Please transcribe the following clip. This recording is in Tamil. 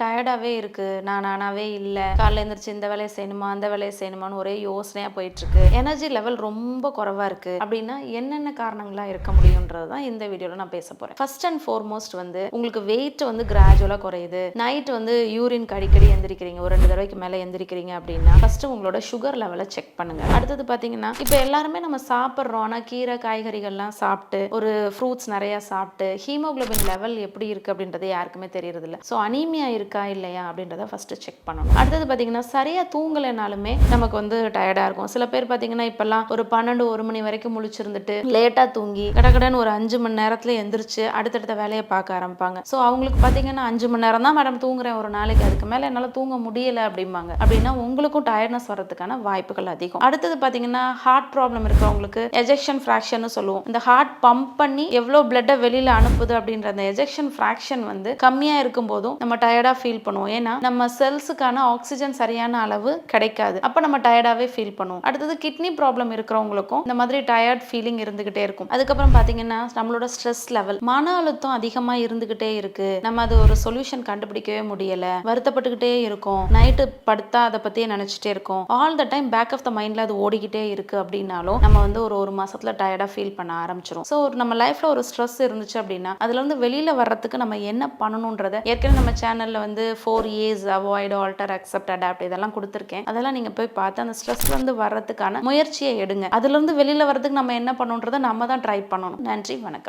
டயர்டாகவே இருக்குது நான் நானாகவே இல்லை. காலைல எழுந்திரிச்சு இந்த வேலையை செய்யணுமா அந்த வேலையை செய்யணுமான்னு ஒரே யோசனையாக போயிட்டுருக்கு. எனர்ஜி லெவல் ரொம்ப குறைவாக இருக்குது அப்படின்னா என்னென்ன காரணங்களாக இருக்க முடியுன்றது தான் இந்த வீடியோவில் நான் பேச போகிறேன் ஃபர்ஸ்ட் அண்ட் ஃபார்மோஸ்ட் வந்து உங்களுக்கு வெயிட் வந்து கிராஜுவலாக குறையுது. நைட் வந்து யூரின் அடிக்கடி எந்திரிக்கிறீங்க. ஒரு ரெண்டு தடவைக்கு மேலே எந்திரிக்கிறீங்க அப்படின்னா ஃபஸ்ட்டு உங்களோட சுகர் லெவலை செக் பண்ணுங்கள் அடுத்தது பார்த்தீங்கன்னா இப்போ எல்லாருமே நம்ம சாப்பிட்றோம். ஆனால் கீரை காய்கறிகள்லாம் சாப்பிட்டு ஒரு ஃப்ரூட்ஸ் நிறையா சாப்பிட்டு ஹீமோகுளோபின் லெவல் எப்படி இருக்குது அப்படின்றது யாருக்குமே தெரியறதில்ல. ஸோ அனீமியா இருக்கு. இருக்கா இல்லையா அப்படின்றத ஃபஸ்ட்டு செக் பண்ணணும். அடுத்தது பார்த்தீங்கன்னா சரியாக தூங்கலைனாலுமே நமக்கு வந்து டயர்டாக இருக்கும். சில பேர் பார்த்தீங்கன்னா இப்போல்லாம் ஒரு பன்னெண்டு ஒரு மணி வரைக்கும் முழிச்சிருந்துட்டு லேட்டாக தூங்கி கடகடன்னு ஒரு அஞ்சு மணி நேரத்தில் எந்திரிச்சு அடுத்தடுத்த வேலையை பார்க்க ஆரம்பிப்பாங்க. ஸோ அவங்களுக்கு பார்த்தீங்கன்னா அஞ்சு மணி நேரம் தான் மேடம் தூங்குறேன் ஒரு நாளைக்கு அதுக்கு மேலே என்னால் தூங்க முடியலை அப்படிம்பாங்க. அப்படின்னா உங்களுக்கும் டயர்ட்னஸ் வரதுக்கான வாய்ப்புகள் அதிகம். அடுத்தது பார்த்தீங்கன்னா ஹார்ட் ப்ராப்ளம் இருக்கிறவங்களுக்கு எஜெக்ஷன் ஃப்ராக்ஷன் சொல்லுவோம். இந்த ஹார்ட் பம்ப் பண்ணி எவ்வளோ பிளட்டை வெளியில் அனுப்புது அப்படின்ற அந்த எஜெக்ஷன் ஃப்ராக்ஷன் வந்து கம்மியாக இருக்கும் போதும் நம்ம டயர்டாக ஃபீல் பண்ணுவோம். ஏன்னா நம்ம செல்ஸுக்கான ஆக்சிஜன் சரியான அளவு கிடைக்காது. அப்போ நம்ம டயர்டாகவே ஃபீல் பண்ணுவோம். அடுத்தது கிட்னி ப்ராப்ளம் இருக்கிறவங்களுக்கும் இந்த மாதிரி டயர்ட் ஃபீலிங் இருந்துகிட்டே இருக்கும். அதுக்கப்புறம் பார்த்தீங்கன்னா நம்மளோட ஸ்ட்ரெஸ் லெவல் மன அழுத்தம் அதிகமாக இருந்துகிட்டே இருக்கு. நம்ம அது ஒரு சொல்யூஷன் கண்டுபிடிக்கவே முடியல. வருத்தப்பட்டுக்கிட்டே இருக்கும். நைட்டு படுத்தா அதை பற்றியே நினச்சிட்டே இருக்கோம். All the time back of the மைண்டில் அது ஓடிக்கிட்டே இருக்கு அப்படின்னாலும் நம்ம வந்து ஒரு ஒரு மாசத்துல டயர்டாக ஃபீல் பண்ண ஆரம்பிச்சிரும். ஸோ ஒரு நம்ம லைஃப்ல ஒரு ஸ்ட்ரெஸ் இருந்துச்சு அப்படின்னா அதுல இருந்து வெளியில வர்றதுக்கு நம்ம என்ன பண்ணணுன்றத ஏற்கனவே நம்ம சேனல்ல வந்து வந்து four years avoid alter accept adapt இதெல்லாம் கொடுத்துருக்கேன். அதெல்லாம் நீங்கள் போய் பார்த்து அந்த ஸ்ட்ரெஸ் வந்து வர்றதுக்கான முயற்சியை எடுங்க. அதுலேருந்து வெளியில் வர்றதுக்கு நம்ம என்ன பண்ணணுன்றதை நம்ம தான் ட்ரை பண்ணணும். நன்றி வணக்கம்.